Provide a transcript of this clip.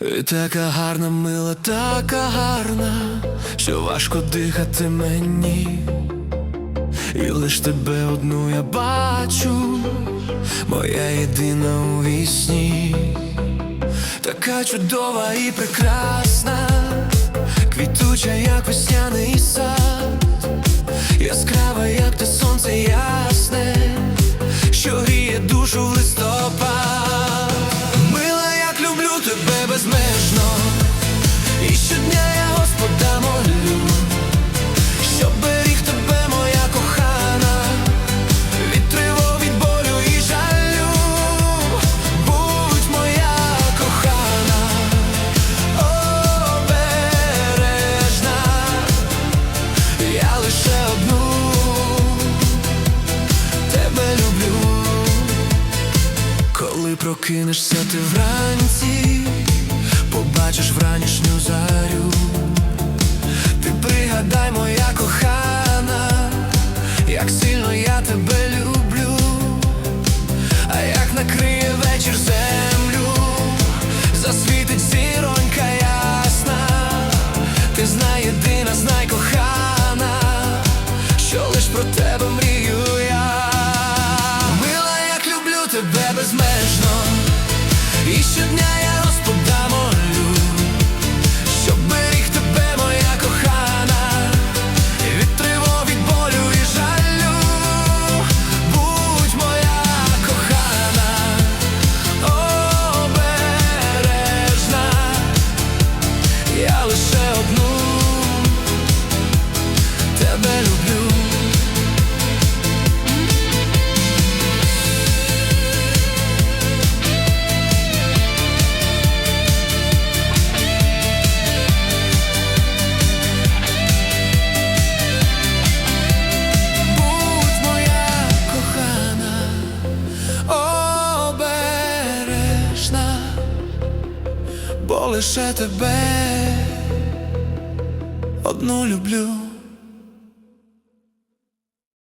І така гарна, мила, така гарна, що важко дихати мені. І лиш тебе одну я бачу, моя єдина у вісні, така чудова і прекрасна, квітуча, як весняний сад, прокинешся ти вранці, побачиш вранішню зарю. Тебе безмежно, і щодня я Господа молю. Щоб беріг тебе, моя кохана, від тривог, від болю і жалю, будь моя кохана, обережна, я лише одну бо лише тебе одну люблю.